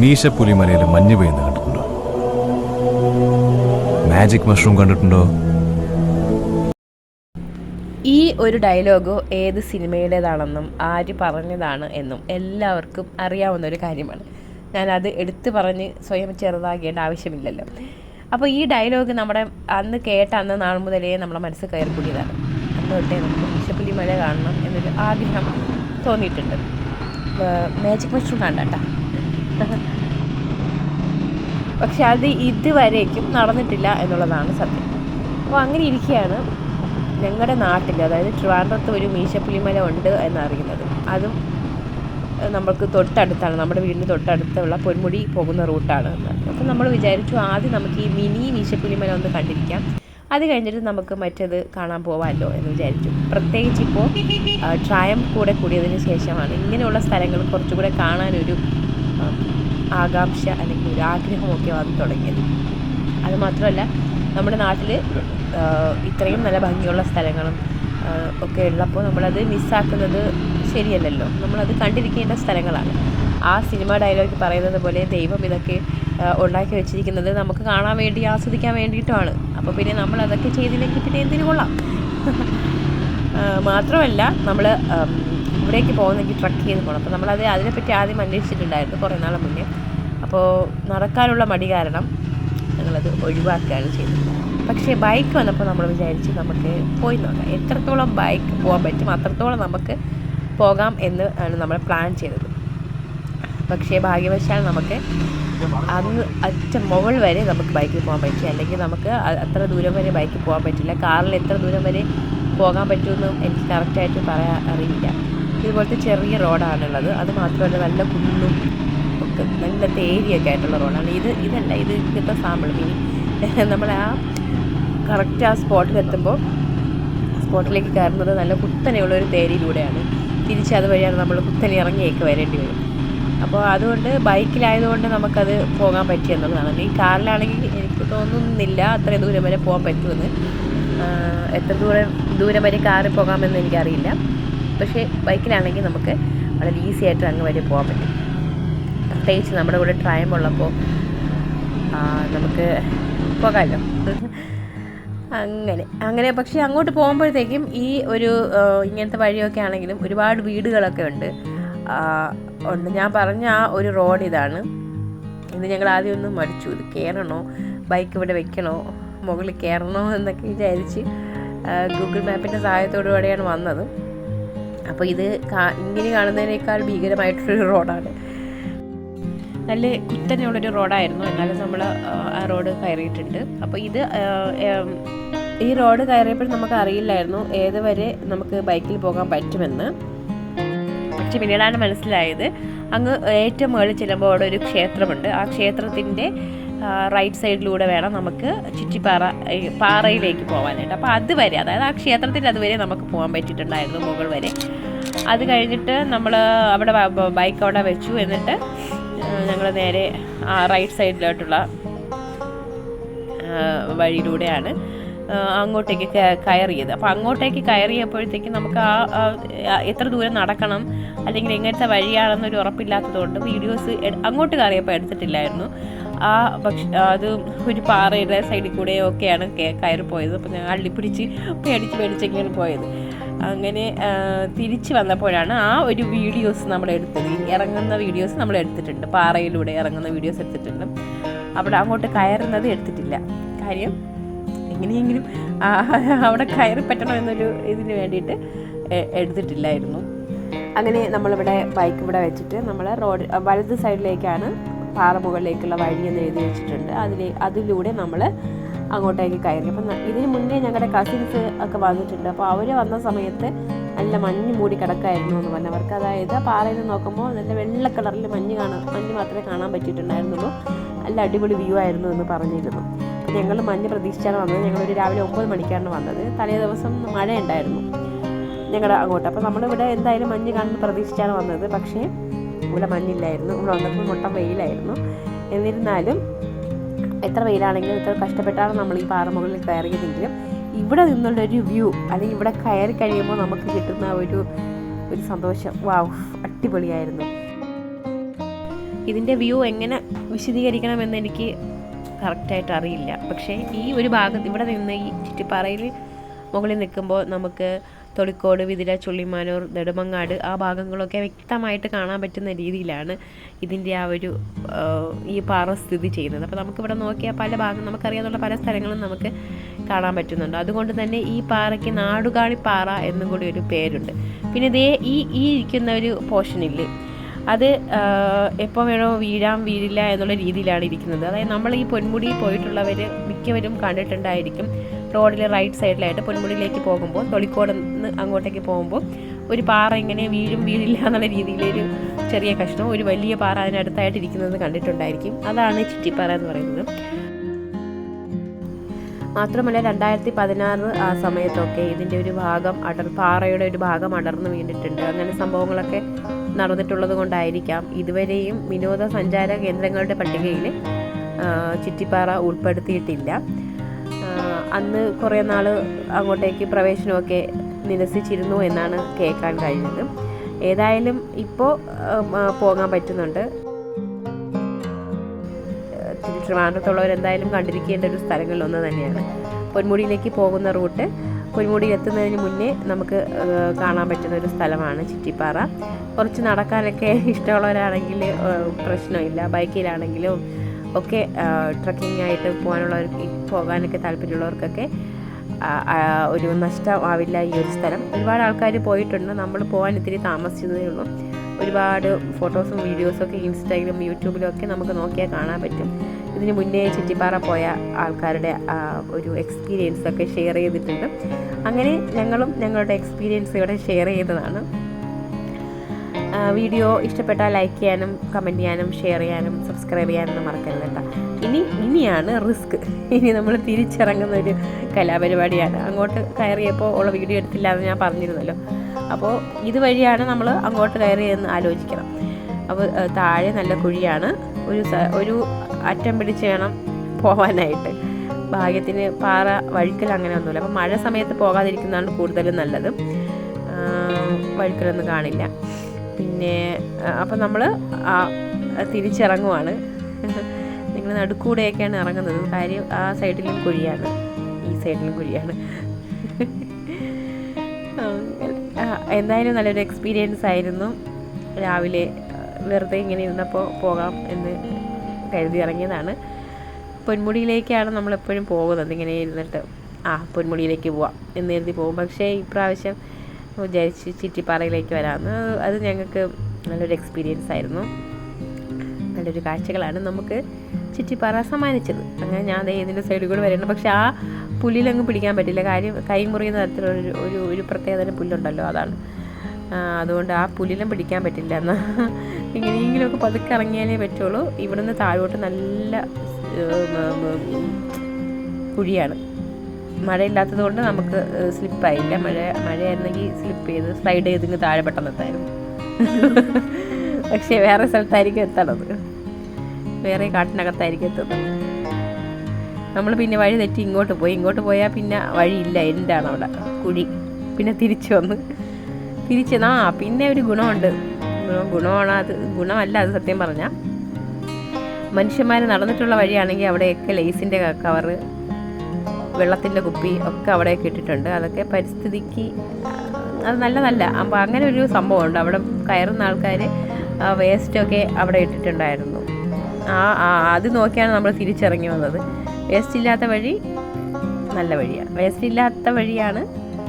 മീശപ്പുലിമലയിൽ മഞ്ഞ് പെയ്യുന്ന കണ്ടിട്ടുണ്ടോ? മാജിക് മഷ്റൂം കണ്ടിട്ടുണ്ടോ? ഈ ഒരു ഡയലോഗോ ഏത് സിനിമയുടേതാണെന്നും ആര് പറഞ്ഞതാണ് എന്നും എല്ലാവർക്കും അറിയാവുന്ന ഒരു കാര്യമാണ്. ഞാനത് എടുത്തു പറഞ്ഞ് സ്വയം ചെറുതാകേണ്ട ആവശ്യമില്ലല്ലോ. അപ്പോൾ ഈ ഡയലോഗ് നമ്മുടെ അന്ന് കേട്ട അന്ന് നാൾ മുതലേ നമ്മുടെ മനസ്സിൽ കയറിക്കൂടിയതാണ് അന്ന് തൊട്ടേ നമുക്ക് വിഷപ്പുലി മല കാണണം എന്നൊരു ആഗ്രഹം തോന്നിയിട്ടുണ്ട്. മാജിക് മഷ്റൂം കണ്ടട്ടാ. പക്ഷെ അത് ഇതുവരേക്കും നടന്നിട്ടില്ല എന്നുള്ളതാണ് സത്യം. അപ്പോൾ അങ്ങനെ ഇരിക്കുകയാണ് ഞങ്ങളുടെ നാട്ടിൽ. അതായത് ട്രിവാൻഡ്രത്ത് ഒരു മീശപ്പുലിമല ഉണ്ട് എന്നറിയുന്നത്. അതും നമ്മൾക്ക് തൊട്ടടുത്താണ്. നമ്മുടെ വീടിന് തൊട്ടടുത്തുള്ള പൊന്മുടി പോകുന്ന റൂട്ടാണ് അപ്പോൾ നമ്മൾ വിചാരിച്ചു ആദ്യം നമുക്ക് ഈ മിനി മീശപ്പുലിമല ഒന്ന് കണ്ടിരിക്കാം. അത് കഴിഞ്ഞിട്ട് നമുക്ക് മറ്റത് കാണാൻ പോവാമല്ലോ എന്ന് വിചാരിച്ചു. പ്രത്യേകിച്ച് ഇപ്പോൾ ട്രയം കൂടെ കൂടിയതിന് ശേഷമാണ് ഇങ്ങനെയുള്ള സ്ഥലങ്ങൾ കുറച്ചുകൂടെ കാണാനൊരു ആകാംക്ഷ അല്ലെങ്കിൽ ഒരു ആഗ്രഹമൊക്കെ വന്നു തുടങ്ങിയത്. അത് മാത്രമല്ല നമ്മുടെ നാട്ടിൽ ഇത്രയും നല്ല ഭംഗിയുള്ള സ്ഥലങ്ങളും ഒക്കെ ഉള്ളപ്പോൾ നമ്മളത് മിസ്സാക്കുന്നത് ശരിയല്ലല്ലോ. നമ്മളത് കണ്ടിരിക്കേണ്ട സ്ഥലങ്ങളാണ്. ആ സിനിമ ഡയലോഗ് പറയുന്നത് പോലെ ദൈവം ഇതൊക്കെ ഉണ്ടാക്കി വെച്ചിരിക്കുന്നത് നമുക്ക് കാണാൻ വേണ്ടി ആസ്വദിക്കാൻ വേണ്ടിയിട്ടുമാണ് അപ്പോൾ പിന്നെ നമ്മൾ അതൊക്കെ ചെയ്തില്ലെങ്കിൽ പിന്നെ എന്തിനു കൊള്ളാം? മാത്രമല്ല നമ്മൾ ഇവിടേക്ക് പോകുന്നെങ്കിൽ ട്രക്ക് ചെയ്ത് പോകണം അപ്പോൾ നമ്മളത് അതിനെപ്പറ്റി ആദ്യം അന്വേഷിച്ചിട്ടുണ്ടായിരുന്നു കുറേ നാൾ മുന്നേ. അപ്പോൾ നടക്കാനുള്ള മടി കാരണം ഞങ്ങളത് ഒഴിവാക്കുകയാണ് ചെയ്തത്. പക്ഷേ ബൈക്ക് വന്നപ്പോൾ നമ്മൾ വിചാരിച്ച് നമുക്ക് പോയി നോക്കാം. എത്രത്തോളം ബൈക്ക് പോകാൻ പറ്റും അത്രത്തോളം നമുക്ക് പോകാം എന്ന് ആണ് നമ്മൾ പ്ലാൻ ചെയ്തത്. പക്ഷേ ഭാഗ്യവശാൽ നമുക്ക് അന്ന് അറ്റ മുകൾ വരെ നമുക്ക് ബൈക്കിൽ പോകാൻ പറ്റി. അല്ലെങ്കിൽ നമുക്ക് അത്ര ദൂരം വരെ ബൈക്കിൽ പോകാൻ പറ്റില്ല. കാറിൽ എത്ര ദൂരം വരെ പോകാൻ പറ്റുമെന്നും എനിക്ക് കറക്റ്റായിട്ട് പറയാൻ അറിയില്ല. ഇതുപോലത്തെ ചെറിയ റോഡാണുള്ളത്. അത് മാത്രമല്ല നല്ല കുന്നും ഒക്കെ നല്ല തേരിയൊക്കെ ആയിട്ടുള്ള റോഡാണ്. ഇത് ഇതല്ല ഇത് ഇപ്പോഴത്തെ സാമ്പിൾ ഇനി നമ്മൾ ആ കറക്റ്റ് ആ സ്പോട്ടിലെത്തുമ്പോൾ സ്പോട്ടിലേക്ക് കയറുന്നത് നല്ല കുത്തനെയുള്ള ഒരു തേരിയിലൂടെയാണ് തിരിച്ച് അതുവഴിയാണ് നമ്മൾ കുത്തനെ ഇറങ്ങിയൊക്കെ വരേണ്ടി വരും. അപ്പോൾ അതുകൊണ്ട് ബൈക്കിലായതുകൊണ്ട് നമുക്കത് പോകാൻ പറ്റി എന്നുള്ളതാണ്. ഈ കാറിലാണെങ്കിൽ എനിക്ക് തോന്നുന്നില്ല അത്രയും ദൂരം വരെ പോകാൻ പറ്റുമെന്ന്. എത്ര ദൂരം ദൂരം വരെ കാറിൽ പോകാമെന്ന് എനിക്കറിയില്ല. പക്ഷേ ബൈക്കിലാണെങ്കിൽ നമുക്ക് വളരെ ഈസി ആയിട്ട് അങ്ങ് വരെ പോകാൻ പറ്റും. പ്രത്യേകിച്ച് നമ്മുടെ കൂടെ ട്രയം ഉള്ളപ്പോൾ നമുക്ക് പോകാമല്ലോ. അങ്ങനെ അങ്ങനെ പക്ഷേ അങ്ങോട്ട് പോകുമ്പോഴത്തേക്കും ഈ ഒരു ഇങ്ങനത്തെ വഴിയൊക്കെ ആണെങ്കിലും ഒരുപാട് വീടുകളൊക്കെ ഉണ്ട്. ഉണ്ട്. ഞാൻ പറഞ്ഞ ആ ഒരു റോഡ് ഇതാണ്. ഇത് ഞങ്ങൾ ആദ്യം ഒന്ന് മടിച്ചു. ഇത് കയറണോ? ബൈക്ക് ഇവിടെ വെക്കണോ? മുകളിൽ കയറണോ? എന്നൊക്കെ വിചാരിച്ച് ഗൂഗിൾ മാപ്പിന്റെ സഹായത്തോടു കൂടെയാണ് വന്നത്. അപ്പോൾ ഇത് ഇങ്ങനെ കാണുന്നതിനേക്കാൾ ഭീകരമായിട്ടൊരു റോഡാണ്. നല്ല കുത്തനെയുള്ളൊരു റോഡായിരുന്നു. എന്നാലും നമ്മൾ ആ റോഡ് കയറിയിട്ടുണ്ട്. അപ്പോൾ ഇത് ഈ റോഡ് കയറിയപ്പോൾ നമുക്ക് അറിയില്ലായിരുന്നു ഏത് വരെ നമുക്ക് ബൈക്കിൽ പോകാൻ പറ്റുമെന്ന്. പക്ഷെ പിന്നീടാണ് മനസ്സിലായത്. അങ്ങ് ഏറ്റവും മുകളിൽ ചെല്ലുമ്പോൾ അവിടെ ഒരു ക്ഷേത്രമുണ്ട്. ആ ക്ഷേത്രത്തിന്റെ റൈറ്റ് സൈഡിലൂടെ വേണം നമുക്ക് ചുറ്റിപ്പാറ പാറയിലേക്ക് പോകാനായിട്ട് അപ്പോൾ അതുവരെ അതായത് ആ ക്ഷേത്രത്തിന്റെ അതുവരെ നമുക്ക് പോകാൻ പറ്റിയിട്ടുണ്ടായിരുന്നു മുകൾ വരെ. അത് കഴിഞ്ഞിട്ട് നമ്മൾ അവിടെ ബൈക്ക് അവിടെ വെച്ചു. എന്നിട്ട് ഞങ്ങൾ നേരെ റൈറ്റ് സൈഡിലോട്ടുള്ള വഴിയിലൂടെയാണ് അങ്ങോട്ടേക്ക് കയറിയത്. അപ്പോൾ അങ്ങോട്ടേക്ക് കയറിയപ്പോഴത്തേക്ക് നമുക്ക് ആ എത്ര ദൂരം നടക്കണം അല്ലെങ്കിൽ എങ്ങനത്തെ വഴിയാണെന്നൊരു ഉറപ്പില്ലാത്തതുകൊണ്ട് വീഡിയോസ് അങ്ങോട്ട് കയറിയപ്പോൾ എടുത്തിട്ടില്ലായിരുന്നു. ആ ഭക്ഷ അത് ഒരു പാറയുടെ സൈഡിൽ കൂടെ ഒക്കെയാണ് കയറി പോയത്. അപ്പോൾ ഞങ്ങൾ അള്ളിപ്പിടിച്ച് പേടിച്ച് പേടിച്ചൊക്കെയാണ് പോയത്. അങ്ങനെ തിരിച്ചു വന്നപ്പോഴാണ് ആ ഒരു വീഡിയോസ് നമ്മൾ എടുത്തത്. ഇറങ്ങുന്ന വീഡിയോസ് നമ്മൾ എടുത്തിട്ടുണ്ട്. പാറയിലൂടെ ഇറങ്ങുന്ന വീഡിയോസ് എടുത്തിട്ടുണ്ട്. അവിടെ അങ്ങോട്ട് കയറുന്നത് എടുത്തിട്ടില്ല. കാര്യം എങ്ങനെയെങ്കിലും അവിടെ കയറി പറ്റണം എന്നൊരു ഇതിന് വേണ്ടിയിട്ട് എടുത്തിട്ടില്ലായിരുന്നു. അങ്ങനെ നമ്മളിവിടെ ബൈക്ക് ഇവിടെ വെച്ചിട്ട് നമ്മൾ റോഡ് വലത് സൈഡിലേക്കാണ് പാറ മുകളിലേക്കുള്ള വഴി എന്ന് എഴുതി വെച്ചിട്ടുണ്ട്. അതിലെ അതിലൂടെ നമ്മൾ അങ്ങോട്ടേക്ക് കയറി. അപ്പം ഇതിന് മുന്നേ ഞങ്ങളുടെ കസിൻസ് ഒക്കെ വന്നിട്ടുണ്ട്. അപ്പോൾ അവർ വന്ന സമയത്ത് നല്ല മഞ്ഞ് മൂടി കിടക്കായിരുന്നു എന്ന് പറഞ്ഞു അവർക്ക് അതായത് പാറയിൽ നിന്ന് നോക്കുമ്പോൾ നല്ല വെള്ള കളറിൽ മഞ്ഞ് കാണാൻ മഞ്ഞ് മാത്രമേ കാണാൻ പറ്റിയിട്ടുണ്ടായിരുന്നുള്ളൂ. നല്ല അടിപൊളി വ്യൂ ആയിരുന്നു എന്ന് പറഞ്ഞിരുന്നു. ഞങ്ങൾ മഞ്ഞ് പ്രതീക്ഷിച്ചാണ് വന്നത്. ഞങ്ങളൊരു രാവിലെ ഒമ്പത് മണിക്കാണ് വന്നത്. തലേ ദിവസം മഴ ഉണ്ടായിരുന്നു ഞങ്ങളുടെ അങ്ങോട്ട്. അപ്പോൾ നമ്മളിവിടെ എന്തായാലും മഞ്ഞ് കാണുന്ന പ്രതീക്ഷിച്ചാണ് വന്നത്. പക്ഷേ ഇവിടെ മഞ്ഞില്ലായിരുന്നു. ഇവിടെ വന്നപ്പോൾ മുട്ട വെയിലായിരുന്നു. എന്നിരുന്നാലും എത്ര വെയിലാണെങ്കിലും എത്ര കഷ്ടപ്പെട്ടാണ് നമ്മൾ ഈ പാറമുകളിൽ കയറിയതെങ്കിലും ഇവിടെ നിന്നുള്ള ഒരു വ്യൂ അല്ലെങ്കിൽ ഇവിടെ കയറി കഴിയുമ്പോൾ നമുക്ക് കിട്ടുന്ന ഒരു ഒരു സന്തോഷം. വാവ് അടിപൊളിയായിരുന്നു. ഇതിന്റെ വ്യൂ എങ്ങനെ വിശദീകരിക്കണമെന്ന് എനിക്ക് കറക്റ്റായിട്ട് അറിയില്ല. പക്ഷേ ഈ ഒരു ഭാഗത്ത് ഇവിടെ നിന്ന് ഈ ചുറ്റിപ്പാറയിൽ മുകളിൽ നിൽക്കുമ്പോൾ നമുക്ക് തൊളിക്കോട് വിതിര ചുള്ളിമാനൂർ നെടുമങ്ങാട് ആ ഭാഗങ്ങളൊക്കെ വ്യക്തമായിട്ട് കാണാൻ പറ്റുന്ന രീതിയിലാണ് ഇതിന്റെ ആ ഒരു ഈ പാറ സ്ഥിതി ചെയ്യുന്നത്. അപ്പോൾ നമുക്കിവിടെ നോക്കിയാൽ പല ഭാഗം നമുക്കറിയാവുന്ന പല സ്ഥലങ്ങളും നമുക്ക് കാണാൻ പറ്റുന്നുണ്ട്. അതുകൊണ്ട് തന്നെ ഈ പാറയ്ക്ക് നാടുകാണി പാറ എന്നും കൂടി ഒരു പേരുണ്ട്. പിന്നെ ഇതേ ഈ ഈ ഇരിക്കുന്ന ഒരു പോർഷനില്ലേ അത് എപ്പോൾ വേണോ വീഴാം വീഴില്ല എന്നുള്ള രീതിയിലാണ് ഇരിക്കുന്നത്. അതായത് നമ്മൾ ഈ പൊന്മുടി പോയിട്ടുള്ളവർ മിക്കവരും കണ്ടിട്ടുണ്ടായിരിക്കും റോഡിൽ റൈറ്റ് സൈഡിലായിട്ട് പൊന്മുടിയിലേക്ക് പോകുമ്പോൾ തൊളിക്കോട് നിന്ന് അങ്ങോട്ടേക്ക് പോകുമ്പോൾ ഒരു പാറ ഇങ്ങനെ വീഴും വീഴില്ല എന്നുള്ള രീതിയിലൊരു ചെറിയ കഷ്ണം ഒരു വലിയ പാറ അതിനടുത്തായിട്ട് ഇരിക്കുന്നത് കണ്ടിട്ടുണ്ടായിരിക്കും. അതാണ് ചിറ്റിപ്പാറ എന്ന് പറയുന്നത്. മാത്രമല്ല രണ്ടായിരത്തി പതിനാറ് ആ സമയത്തൊക്കെ ഇതിന്റെ ഒരു ഭാഗം അടർ പാറയുടെ ഒരു ഭാഗം അടർന്നു വീണിട്ടുണ്ട്. അങ്ങനെ സംഭവങ്ങളൊക്കെ നടന്നിട്ടുള്ളത് കൊണ്ടായിരിക്കാം. ഇതുവരെയും വിനോദസഞ്ചാര കേന്ദ്രങ്ങളുടെ പട്ടികയിൽ ചിറ്റിപ്പാറ ഉൾപ്പെടുത്തിയിട്ടില്ല. അന്ന് കുറേ നാൾ അങ്ങോട്ടേക്ക് പ്രവേശനമൊക്കെ നിരസിച്ചിരുന്നു എന്നാണ് കേൾക്കാൻ കഴിഞ്ഞത്. ഏതായാലും ഇപ്പോൾ പോകാൻ പറ്റുന്നുണ്ട്. ട്രിവാൻഡ്രത്തുള്ളവർ എന്തായാലും കണ്ടിരിക്കേണ്ട ഒരു സ്ഥലങ്ങളിലൊന്ന് തന്നെയാണ്. പൊന്മുടിയിലേക്ക് പോകുന്ന റൂട്ട് പൊന്മുടി എത്തുന്നതിന് മുന്നേ നമുക്ക് കാണാൻ പറ്റുന്ന ഒരു സ്ഥലമാണ് ചിറ്റിപ്പാറ. കുറച്ച് നടക്കാനൊക്കെ ഇഷ്ടമുള്ളവരാണെങ്കിൽ പ്രശ്നമില്ല. ബൈക്കിലാണെങ്കിലും ഒക്കെ ട്രക്കിംഗ് ആയിട്ട് പോകാനുള്ളവർ പോകാനൊക്കെ താല്പര്യമുള്ളവർക്കൊക്കെ ഒരു നഷ്ടമാവില്ല ഈ ഒരു സ്ഥലം. ഒരുപാട് ആൾക്കാർ പോയിട്ടുണ്ട്. നമ്മൾ പോകാൻ ഇത്തിരി താമസിച്ചതേ ഉള്ളൂ. ഒരുപാട് ഫോട്ടോസും വീഡിയോസും ഒക്കെ ഇൻസ്റ്റാഗ്രാം യൂട്യൂബിലും ഒക്കെ നമുക്ക് നോക്കിയാൽ കാണാൻ പറ്റും. ഇതിന് മുന്നേ ചുറ്റിപ്പാറ പോയ ആൾക്കാരുടെ ഒരു എക്സ്പീരിയൻസ് ഒക്കെ ഷെയർ ചെയ്തിട്ടുണ്ട്. അങ്ങനെ ഞങ്ങളും ഞങ്ങളുടെ എക്സ്പീരിയൻസ് ഇവിടെ ഷെയർ ചെയ്തതാണ്. വീഡിയോ ഇഷ്ടപ്പെട്ടാൽ ലൈക്ക് ചെയ്യാനും കമന്റ് ചെയ്യാനും ഷെയർ ചെയ്യാനും സബ്സ്ക്രൈബ് ചെയ്യാനൊന്നും മറക്കരുത് കേട്ടോ. ഇനി ഇനിയാണ് റിസ്ക്. ഇനി നമ്മൾ തിരിച്ചിറങ്ങുന്ന ഒരു കലാപരിപാടിയാണ്. അങ്ങോട്ട് കയറിയപ്പോൾ ഉള്ള വീഡിയോ എടുത്തില്ല എന്ന് ഞാൻ പറഞ്ഞിരുന്നല്ലോ. അപ്പോൾ ഇതുവഴിയാണ് നമ്മൾ അങ്ങോട്ട് കയറിയെന്ന് ആലോചിക്കണം. അപ്പോൾ താഴെ നല്ല കുഴിയാണ്. ഒരു ഒരു അറ്റം പിടിച്ച് വേണം പോവാനായിട്ട്. ഭാഗ്യത്തിന് പാറ വഴുക്കൽ അങ്ങനെ ഒന്നുമില്ല. അപ്പോൾ മഴ സമയത്ത് പോകാതിരിക്കുന്നതാണ് കൂടുതലും നല്ലത്. വഴുക്കലൊന്നും കാണില്ല. പിന്നെ അപ്പം നമ്മൾ തിരിച്ചിറങ്ങുവാണ്. നിങ്ങൾ നടുക്കൂടെയൊക്കെയാണ് ഇറങ്ങുന്നത്. കാര്യം ആ സൈഡിലും കുഴിയാണ്. ഈ സൈഡിലും കുഴിയാണ്. എന്തായാലും നല്ലൊരു എക്സ്പീരിയൻസ് ആയിരുന്നു. രാവിലെ വെറുതെ ഇങ്ങനെ ഇരുന്നപ്പോൾ പോകാം എന്ന് കരുതി ഇറങ്ങിയതാണ്. പൊന്മുടിയിലേക്കാണ് നമ്മളെപ്പോഴും പോകുന്നത്. ഇങ്ങനെ ഇരുന്നിട്ട് ആ പൊന്മുടിയിലേക്ക് പോവാം എന്ന് കരുതി പോകും. പക്ഷേ ഇപ്രാവശ്യം വിചാരിച്ച് ചിറ്റിപ്പാറയിലേക്ക് വരാമെന്ന് അത് ഞങ്ങൾക്ക് നല്ലൊരു എക്സ്പീരിയൻസ് ആയിരുന്നു നല്ലൊരു കാഴ്ചകളാണ് നമുക്ക് ചുറ്റിപ്പാറ സമ്മാനിച്ചത് അങ്ങനെ ഞാൻ ദേ ഇതിന്റെ സൈഡിൽ കൂടെ വരുന്നുണ്ട് പക്ഷേ ആ പുല്ലിലങ്ങ് പിടിക്കാൻ പറ്റില്ല കാര്യം കൈ മുറിയുന്ന തരത്തിലൊരു ഒരു ഒരു പ്രത്യേകതരം പുല്ലുണ്ടല്ലോ അതാണ് അതുകൊണ്ട് ആ പുല്ലിലും പിടിക്കാൻ പറ്റില്ല എന്നാൽ എങ്ങനെയെങ്കിലുമൊക്കെ പതുക്കെ ഇറങ്ങിയാലേ പറ്റുള്ളൂ ഇവിടുന്ന് താഴോട്ട് നല്ല കുഴിയാണ് മഴയില്ലാത്തത് കൊണ്ട് നമുക്ക് സ്ലിപ്പായില്ല. മഴ മഴയായിരുന്നെങ്കിൽ സ്ലിപ്പ് ചെയ്ത് സ്ലൈഡ് ചെയ്ത് ഇങ്ങ് താഴെ പെട്ടെന്ന് എത്തായിരുന്നു. പക്ഷേ വേറെ സ്ഥലത്തായിരിക്കും എത്തണത്. വേറെ കാട്ടിനകത്തായിരിക്കും എത്തുന്നത്. നമ്മൾ പിന്നെ വഴി തെറ്റി ഇങ്ങോട്ട് പോയി. ഇങ്ങോട്ട് പോയാൽ പിന്നെ വഴിയില്ല. എൻഡാണ് അവിടെ? കുഴി. പിന്നെ തിരിച്ചു വന്ന്. തിരിച്ച് ആ പിന്നെ ഒരു ഗുണമുണ്ട്. ഗുണം- ഗുണമാണ് അത്. ഗുണമല്ല അത് സത്യം പറഞ്ഞാൽ മനുഷ്യന്മാർ നടന്നിട്ടുള്ള വഴിയാണെങ്കിൽ അവിടെയൊക്കെ ലേസിന്റെ കവറ് വെള്ളത്തിന്റെ കുപ്പി ഒക്കെ അവിടെ ഇട്ടിട്ടുണ്ട് അതൊക്കെ പരിസ്ഥിതിക്ക് അത് നല്ലതല്ല. അപ്പോൾ അങ്ങനെ ഒരു സംഭവമുണ്ട്. അവിടെ കയറുന്ന ആൾക്കാർ വേസ്റ്റൊക്കെ അവിടെ ഇട്ടിട്ടുണ്ടായിരുന്നു. ആ ആ, അത് നോക്കിയാണ് നമ്മൾ തിരിച്ചിറങ്ങി വന്നത്. വേസ്റ്റ് ഇല്ലാത്ത വഴി നല്ല വഴിയാണ് വേസ്റ്റ് ഇല്ലാത്ത വഴിയാണ്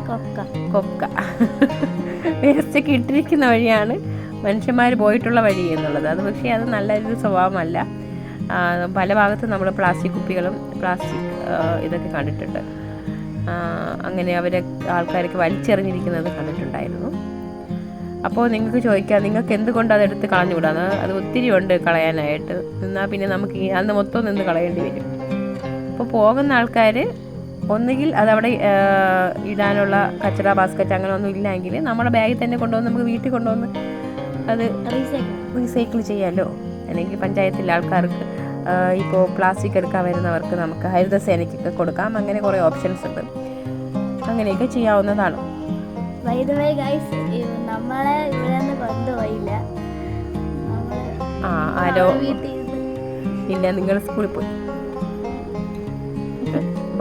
കൊക്ക. കൊക്ക. വേസ്റ്റൊക്കെ ഇട്ടിരിക്കുന്ന വഴിയാണ് മനുഷ്യന്മാർ പോയിട്ടുള്ള വഴി എന്നുള്ളത്. അത് പക്ഷേ അത് നല്ലൊരു സ്വഭാവമല്ല. പല ഭാഗത്തും നമ്മൾ പ്ലാസ്റ്റിക് കുപ്പികളും പ്ലാസ്റ്റിക് ഇതൊക്കെ കണ്ടിട്ടുണ്ട്. അങ്ങനെ അവരെ ആൾക്കാരൊക്കെ വലിച്ചെറിഞ്ഞിരിക്കുന്നത് കണ്ടിട്ടുണ്ടായിരുന്നു. അപ്പോൾ നിങ്ങൾക്ക് ചോദിക്കാം നിങ്ങൾക്ക് എന്തുകൊണ്ട് അതെടുത്ത് കളഞ്ഞുകൂടാന്ന് അത് ഒത്തിരി ഉണ്ട് കളയാനായിട്ട്. എന്നാൽ പിന്നെ നമുക്ക് അന്ന് മൊത്തം നിന്ന് കളയേണ്ടി വരും. അപ്പോൾ പോകുന്ന ആൾക്കാർ ഒന്നുകിൽ അതവിടെ ഇടാനുള്ള കച്ചറ ബാസ്ക്കറ്റ് അങ്ങനെ ഒന്നും ഇല്ലെങ്കിൽ നമ്മുടെ ബാഗിൽ തന്നെ കൊണ്ടുവന്ന് നമുക്ക് വീട്ടിൽ കൊണ്ടുവന്ന് അത് റീസൈക്കിൾ ചെയ്യാമല്ലോ അല്ലെങ്കിൽ പഞ്ചായത്തിലെ ആൾക്കാർക്ക് ഇപ്പോൾ പ്ലാസ്റ്റിക് എടുക്കാൻ വരുന്നവർക്ക് നമുക്ക് ഹരിതസേനയ്ക്കൊക്കെ കൊടുക്കാം. അങ്ങനെ കുറേ ഓപ്ഷൻസ് ഉണ്ട്. അങ്ങനെയൊക്കെ ചെയ്യാവുന്നതാണ്. നമ്മളെ ഇവിടെ നിന്ന് കൊണ്ടുപോയില്ല. ആ ആരോ ഇല്ല നിങ്ങൾ സ്കൂളിൽ പോയി.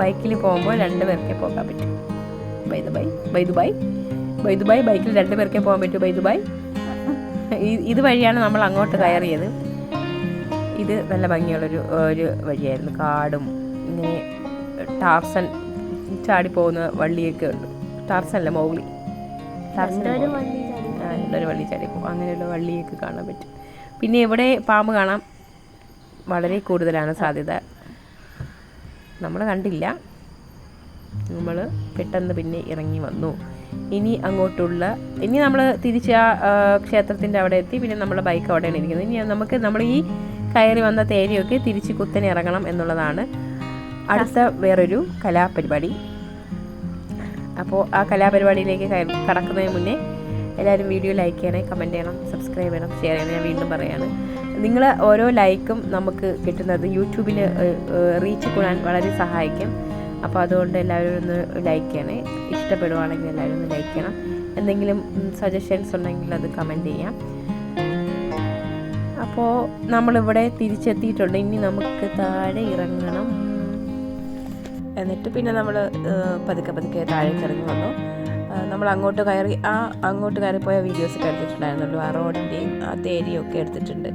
ബൈക്കിൽ പോകുമ്പോൾ രണ്ട് പേർക്കേ പോകാൻ പറ്റും. ബൈ ദ ബൈ ബൈ ബൈക്കിൽ രണ്ട് പേർക്കേ പോകാൻ പറ്റും ബൈ ദു ബൈ ഇത് വഴിയാണ് നമ്മൾ അങ്ങോട്ട് കയറിയത്. ഇത് നല്ല ഭംഗിയുള്ളൊരു ഒരു വഴിയായിരുന്നു. കാടും ഇങ്ങനെ ടാർസൻ ചാടി പോകുന്ന വള്ളിയൊക്കെ ഉണ്ട്. ടാർസൻ അല്ല മൗഗ്ലി. ഒരു വള്ളി ചാടി പോകും അങ്ങനെയുള്ള വള്ളിയൊക്കെ കാണാൻ പറ്റും. പിന്നെ ഇവിടെ പാമ്പ് കാണാം. വളരെ കൂടുതലാണ് സാധ്യത. നമ്മൾ കണ്ടില്ല. നമ്മൾ പെട്ടെന്ന് പിന്നെ ഇറങ്ങി വന്നു. ഇനി അങ്ങോട്ടുള്ള ഇനി നമ്മൾ തിരിച്ച് ആ ആ, ക്ഷേത്രത്തിന്റെ അവിടെ എത്തി. പിന്നെ നമ്മുടെ ബൈക്ക് അവിടെയാണ് ഇരിക്കുന്നത്. ഇനി നമുക്ക് നമ്മൾ ഈ കയറി വന്ന തേനെയൊക്കെ തിരിച്ച് കുത്തനെ ഇറങ്ങണം എന്നുള്ളതാണ്. അടുത്ത വേറൊരു കലാപരിപാടി. അപ്പോൾ ആ കലാപരിപാടിയിലേക്ക് കടക്കുന്നതിന് മുന്നേ എല്ലാവരും വീഡിയോ ലൈക്ക് ചെയ്യണേ കമന്റ് ചെയ്യണം സബ്സ്ക്രൈബ് ചെയ്യണം ഷെയർ ചെയ്യണം. ഞാൻ വീണ്ടും പറയാണ്. നിങ്ങൾ ഓരോ ലൈക്കും നമുക്ക് കിട്ടുന്നത് യൂട്യൂബിൽ റീച്ച് കൂടാൻ വളരെ സഹായിക്കും. അപ്പോൾ അതുകൊണ്ട് എല്ലാവരും ഒന്ന് ലൈക്ക് ചെയ്യണേ. ഇഷ്ടപ്പെടുവാണെങ്കിൽ എല്ലാവരും ഒന്ന് ലൈക്ക് ചെയ്യണം. എന്തെങ്കിലും സജഷൻസ് ഉണ്ടെങ്കിൽ അത് കമന്റ് ചെയ്യാം. അപ്പോൾ നമ്മളിവിടെ തിരിച്ചെത്തിയിട്ടുണ്ട്. ഇനി നമുക്ക് താഴെ ഇറങ്ങണം. എന്നിട്ട് പിന്നെ നമ്മൾ പതുക്കെ പതുക്കെ താഴേക്ക് ഇറങ്ങി വന്നു. നമ്മൾ അങ്ങോട്ട് കയറി ആ അങ്ങോട്ട് കയറിപ്പോയ വീഡിയോസൊക്കെ എടുത്തിട്ടുണ്ടായിരുന്നുള്ളൂ. ആ റോഡിന്റെയും ആ തേരിയും ഒക്കെ എടുത്തിട്ടുണ്ട്.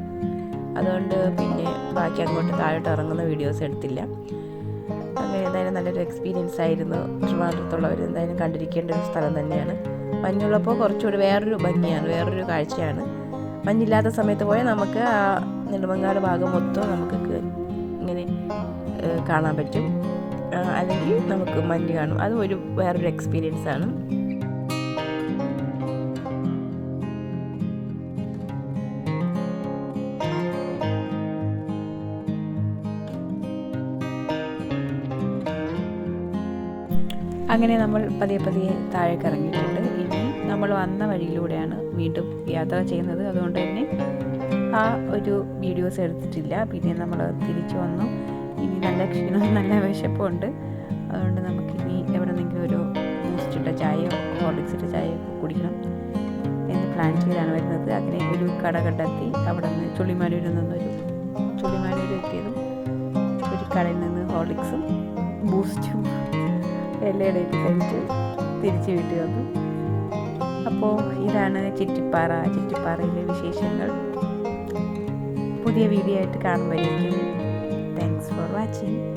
അതുകൊണ്ട് പിന്നെ ബാക്കി അങ്ങോട്ട് താഴോട്ട് ഇറങ്ങുന്ന വീഡിയോസ് എടുത്തില്ല. അങ്ങനെ എന്തായാലും നല്ലൊരു എക്സ്പീരിയൻസ് ആയിരുന്നു. ട്രിവാൻഡ്രത്തുള്ളവർ എന്തായാലും കണ്ടിരിക്കേണ്ട ഒരു സ്ഥലം തന്നെയാണ്. മഞ്ഞുള്ളപ്പോൾ കുറച്ചുകൂടി വേറൊരു ഭംഗിയാണ് വേറൊരു കാഴ്ചയാണ്. മഞ്ഞില്ലാത്ത സമയത്ത് പോയാൽ നമുക്ക് ആ നെടുമങ്ങാട് ഭാഗം മൊത്തം നമുക്ക് ഇങ്ങനെ കാണാൻ പറ്റും. അല്ലെങ്കിൽ നമുക്ക് മഞ്ഞ് കാണും. അത് ഒരു വേറൊരു എക്സ്പീരിയൻസ് ആണ്. അങ്ങനെ നമ്മൾ പതിയെ പതിയെ താഴേക്ക് ഇറങ്ങിയിട്ടുണ്ട്. നമ്മൾ വന്ന വഴിയിലൂടെയാണ് വീണ്ടും യാത്ര ചെയ്യുന്നത്. അതുകൊണ്ട് തന്നെ ആ ഒരു വീഡിയോസ് എടുത്തിട്ടില്ല. പിന്നെ നമ്മൾ തിരിച്ചു വന്നു. ഇനി നല്ല ക്ഷീണം നല്ല വിശപ്പുണ്ട് അതുകൊണ്ട് നമുക്ക് ഇനി എവിടെന്നെങ്കിലും ഒരു ബൂസ്റ്റിട്ട ചായയോ ഹോർലിക്സിട്ട ചായയോ കുടിക്കണം എന്ന് പ്ലാൻ ചെയ്താണ് വരുന്നത്. അങ്ങനെ ഒരു കട കണ്ടെത്തി അവിടെ നിന്ന് ചുള്ളിമാലൂരിൽ നിന്നൊരു ചുള്ളിമാലൂരിൽ എത്തിയതും ഒരു കടയിൽ നിന്ന് ഹോർലിക്സും ബൂസ്റ്റും എല്ലയുടെയൊക്കെ കഴിച്ച് തിരിച്ച് വീട്ടിൽ വന്നു. അപ്പോൾ ഇതാണ് ചിറ്റിപ്പാറ ചിറ്റിപ്പാറയിലെ വിശേഷങ്ങൾ. പുതിയ വീഡിയോ ആയിട്ട് കാണുമ്പോഴേക്കും. Thanks for watching